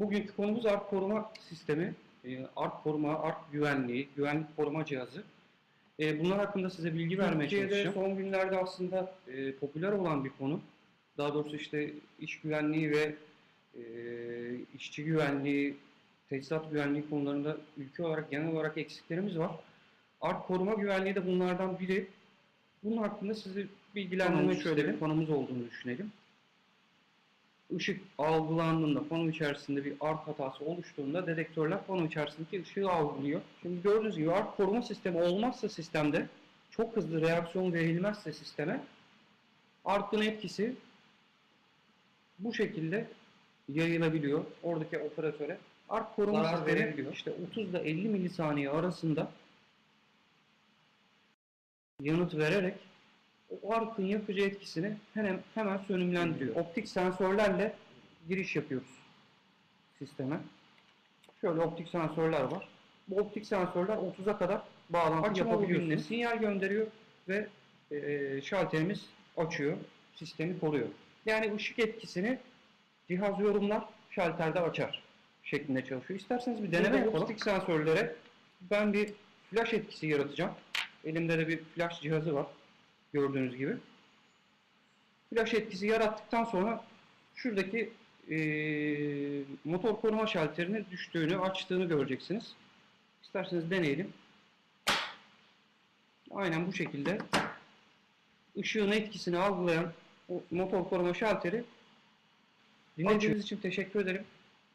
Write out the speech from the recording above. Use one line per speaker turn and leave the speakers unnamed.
Bugünkü konumuz ark koruma sistemi. Ee, Ark koruma, ark güvenliği, güvenlik koruma cihazı. Ee, Bunlar hakkında size bilgi vermeye
Türkiye'de
çalışacağım. son günlerde aslında e, popüler olan bir konu. Daha doğrusu işte iş güvenliği ve e, işçi güvenliği, tesisat güvenliği konularında ülke olarak genel olarak eksiklerimiz var. Ark koruma güvenliği de bunlardan biri. Bunun hakkında sizi bilgilendirmek
şöyle.
Konumuz olduğunu düşünelim. Işık algılandığında pano içerisinde bir ark hatası oluştuğunda dedektörler pano içerisindeki ışığı algılıyor. Şimdi gördüğünüz gibi ark koruma sistemi olmazsa sistemde çok hızlı reaksiyon verilmezse sisteme arkın etkisi bu şekilde yayılabiliyor oradaki operatöre. Ark koruma
Zarar
sistemi
verebiliyor.
işte 30 ile 50 milisaniye arasında yanıt vererek o arkın yakıcı etkisini hemen hemen sönümlendiriyor. Optik sensörlerle giriş yapıyoruz sisteme. Şöyle optik sensörler var. Bu optik sensörler 30'a kadar bağlantı
Açma
yapabiliyorsunuz. Sinyal gönderiyor ve e, şalterimiz açıyor. Sistemi koruyor. Yani ışık etkisini cihaz yorumlar, şalterde açar şeklinde çalışıyor. İsterseniz bir deneme yapalım. Optik sensörlere ben bir flash etkisi yaratacağım. Elimde de bir flash cihazı var. Gördüğünüz gibi. Flash etkisi yarattıktan sonra şuradaki eee, motor koruma şalterinin düştüğünü, açtığını göreceksiniz. İsterseniz deneyelim. Aynen bu şekilde ışığın etkisini algılayan o motor koruma şalteri Dinlediğiniz için teşekkür ederim.